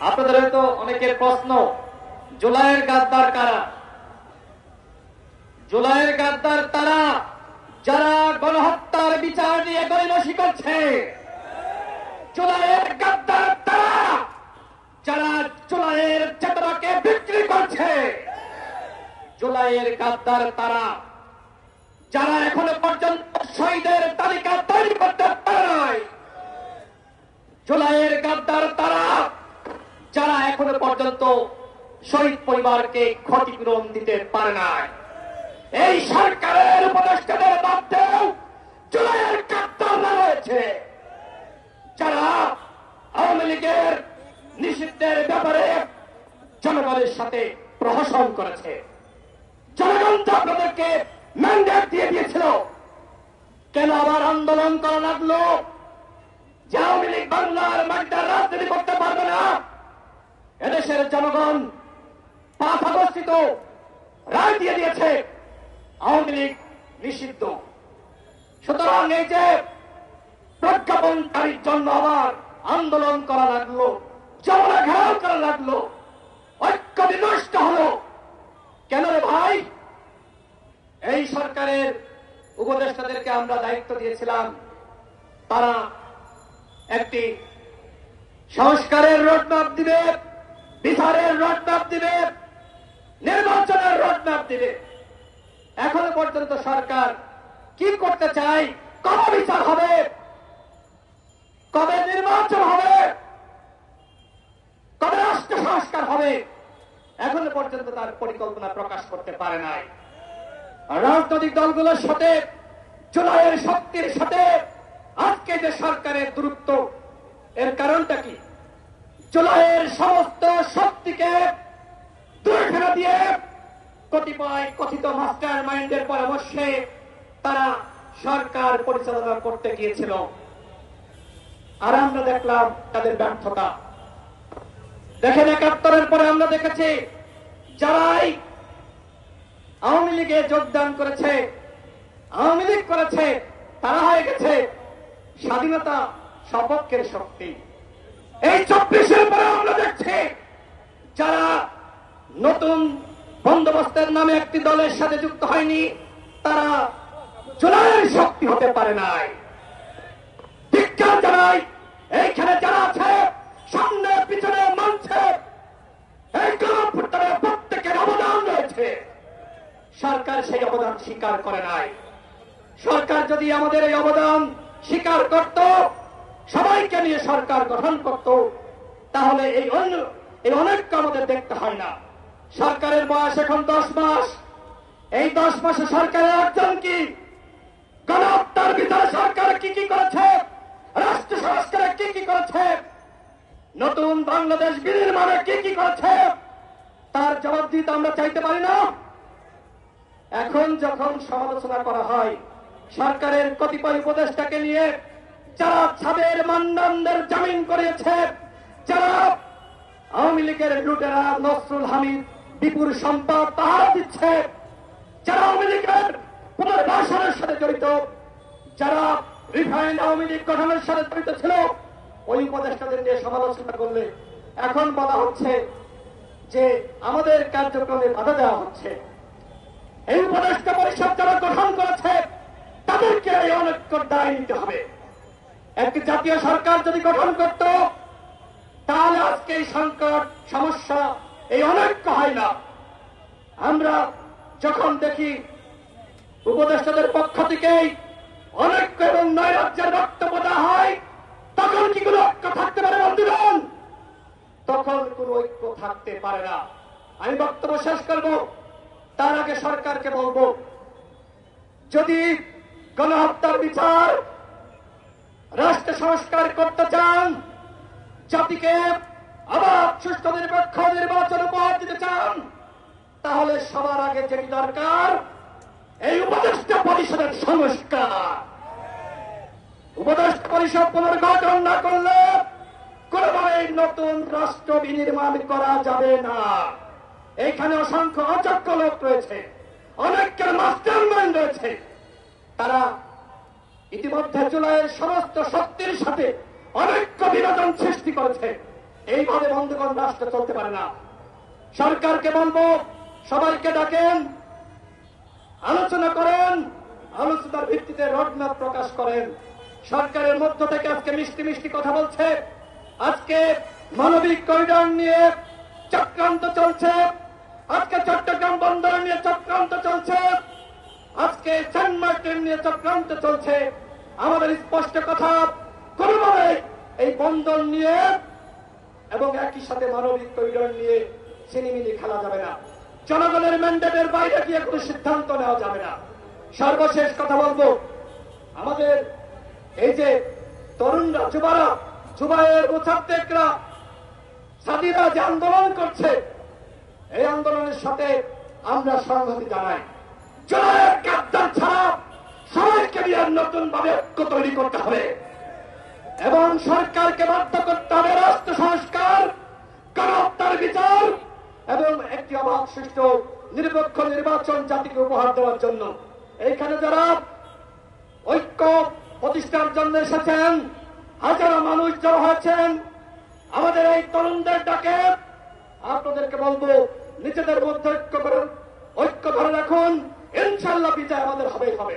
আপনাদের হয়তো অনেকের প্রশ্ন, জুলাইয়ের গাদ্দার কারা? জুলাইয়ের গাদ্দার তারা যারা গণহত্যার বিচার নিয়ে গরিমসি করছে। জুলাইয়ের গাদ্দার তারা যারা জুলাইয়ের চেতনাকে বিক্রি করছে। জুলাইয়ের গাদ্দার তারা যারা এখনও পর্যন্ত শহীদের তালিকা তৈরি করতে পারে নাই জুলাইয়ের গাদ্দার তারা যারা এখনও পর্যন্ত শহীদ পরিবারকে ক্ষতিপূরণ দিতে পারে নাই। এই সরকারের উপদেষ্টাদের মধ্যেও জুলাইয়ের গাদ্দাররা রয়েছে। যারা আওয়ামী লীগের নিষিদ্ধের ব্যাপারে জনগণের সাথে প্রহসন করেছে। জনগণ তো আপনাদেরকে ম্যান্ডেট দিয়ে দিয়েছিল। কেন আবার আন্দোলন করা লাগল? যে আওয়ামী লীগ বাংলার মাটিতে রাজনীতি করতে পারবে না? এদেশের জনগণ আগস্টিত রায় দিয়ে দিয়েছে আওয়ামী লীগ নিষিদ্ধ। সুতরাং এই যে প্রজ্ঞাপনকারীর জন্য আবার আন্দোলন করা লাগল, যমুনা ঘেরাও করা লাগল ঐক্য বিনষ্ট হলো। কেন রে ভাই? এই সরকারের উপদেষ্টাদেরকে আমরা দায়িত্ব দিয়েছিলাম। তারা একটি সংস্কারের রোডম্যাপ দিবে, বিচারের রোডম্যাপ দিবে নির্বাচনের রোডম্যাপ দিবে। এখনও পর্যন্ত সরকার কি করতে চায়, কবে বিচার হবে, কবে নির্বাচন হবে, কবে রাষ্ট্র সংস্কার হবে, এখনও পর্যন্ত তার পরিকল্পনা প্রকাশ করতে পারে নাই। রাজনৈতিক দলগুলোর সাথে, জুলাইয়ের শক্তির সাথে আজকে যে সরকারের দূরত্ব, এর কারণটা কি? জুলাইয়ের সমস্ত শক্তিকে ফেলে দিয়ে কতিপয় কথিত মাস্টার মাইন্ডের পরামর্শে তারা সরকার পরিচালনা করতে গিয়েছিল। আর আমরা দেখলাম তাদের ব্যর্থতা। দেখেন একাত্তরের পরে আমরা দেখেছি, যারাই আওয়ামী লীগে যোগদান করেছে, আওয়ামী লীগ করেছে, তারা হয়ে গেছে স্বাধীনতা সপক্ষের শক্তি। এই চব্বিশের পরে আমরা দেখছি, যারা নতুন বন্দোবস্তের নামে একটি দলের সাথে যুক্ত হয়নি, তারা জুলাইয়ের শক্তি হতে পারে নাই। ধিক্কার জানাই, এইখানে যারা আছে, সামনে, পিছনে, মঞ্চে, এই গণফুটনের প্রত্যেকের অবদান রয়েছে। সরকার সেই অবদান স্বীকার করে নাই। সরকার যদি আমাদের এই অবদান স্বীকার করত, সবাইকে নিয়ে সরকার গঠন করত, তাহলে এই অন্য এই অনেককে আমাদের দেখতে হয় না। সরকারের বয়স এখন দশ মাস। এই দশ মাসে সরকারের অর্জন কি? গণহত্যার ভিতরে সরকার কি কি করেছে? রাষ্ট্র সংস্কারে কি কি করেছে? নতুন বাংলাদেশ বিনির্মাণে কি কি করেছে? তার জবাব দিতে আমরা চাইতে পারি না। এখন যখন সমালোচনা করা হয়, সরকারের কতিপয় উপদেষ্টাকে নিয়ে যারা ছাদের মান্নানদের জামিন করিয়েছে যারা আওয়ামী লীগের লুটেরা নসরুল হামিদ বিপুর সম্পদ পাহারা দিচ্ছে। যারা আওয়ামী লীগের পুনর্বাসনের সাথে জড়িত, যারা রিফাইন আওয়ামী লীগ গঠনের সাথে জড়িত ছিল, ওই উপদেষ্টাদের নিয়ে সমালোচনা করলে এখন বলা হচ্ছে যে আমাদের কার্যক্রমে বাধা দেওয়া হচ্ছে। এই উপদেষ্টা পরিষদ যারা গঠন করেছে, তাদেরকে এই অনেক দায় নিতে হবে। একটি জাতীয় সরকার যদি গঠন করত, তাহলে আজকে এই সংকট, সমস্যা এই অনৈক্য হয় না আমরা যখন দেখি উপদেষ্টাদের পক্ষ থেকেই অনৈক্য এবং নৈরাজ্যের বক্তব্য দেওয়া হয়, তখন কি কোনো ঐক্য থাকতে পারে বন্ধুগণ? তখন কোনো ঐক্য থাকতে পারে না। আমি বক্তব্য শেষ করব। তার আগে সরকারকে বলব, যদি গণহত্যার বিচার, রাষ্ট্র সংস্কার করতে চান, জাতিকে আবার সুস্থ, নিরপেক্ষ, নির্বাচন উপহার দিতে চান, তাহলে সবার আগে যেটি দরকার, এই উপদেষ্টা পরিষদের সংস্কার। উপদেষ্টা পরিষদ পুনর্গঠন না করলে কোনোভাবে নতুন রাষ্ট্র বিনির্মাণ করা যাবে না। এখানে অসংখ্য অযোগ্য লোক রয়েছে, অনেকের মাস্টার মাইন্ড রয়েছে। তারা ইতিমধ্যে জুলাইয়ের সমস্ত শক্তির সাথে অনৈক্য বিনোদন সৃষ্টি করেছে। এইভাবে বন্ধুগণ রাষ্ট্র চলতে পারে না। সরকারকে বলব, সবাইকে ডাকেন, আলোচনা করেন, আলোচনার ভিত্তিতে রোডম্যাপ প্রকাশ করেন। সরকারের মধ্য থেকে আজকে মিষ্টি মিষ্টি কথা বলছে। আজকে মানবিক করিডর নিয়ে চক্রান্ত চলছে। আজকে চট্টগ্রাম বন্দর নিয়ে চক্রান্ত চলছে। আজকে সেন্ট মার্টিন নিয়ে চক্রান্ত চলছে। আমাদের স্পষ্ট কথা, কোনোভাবে এই বন্দর নিয়ে এবং একই সাথে মানবিক করিডর নিয়ে সিনেমিনি খেলা যাবে না। জনগণের ম্যান্ডেটের বাইরে গিয়ে কোনো সিদ্ধান্ত নেওয়া যাবে না। সর্বশেষ কথা বলব, আমাদের এই যে তরুণরা, যুবারা, যুবায়ের মুসাদ্দেকরা সাদিরা যে আন্দোলন করছে, এই আন্দোলনের সাথে আমরা সংহতি জানাই। জয়ের কাদ্দার ছাড়া সবাইকে নিয়ে নতুন ভাবে ঐক্য তৈরি করতে হবে। এবং সরকারকে বাধ্য করতে হবে রাষ্ট্র সংস্কার গণহত্যার বিচার এবং একটি অবাধ সুষ্ঠু নিরপেক্ষ নির্বাচন জাতিকে উপহার দেওয়ার জন্য। এইখানে যারা ঐক্য প্রতিষ্ঠার জন্য এসেছেন, হাজারো মানুষ জড়ো হয়েছেন, আমাদের এই তরুণদের ডাকে আপনাদেরকে বলব, নিজেদের মধ্যে ঐক্য করুন, ঐক্য ধরে রাখুন ইনশাল্লাহ বিজয় আমাদের হবে হবে।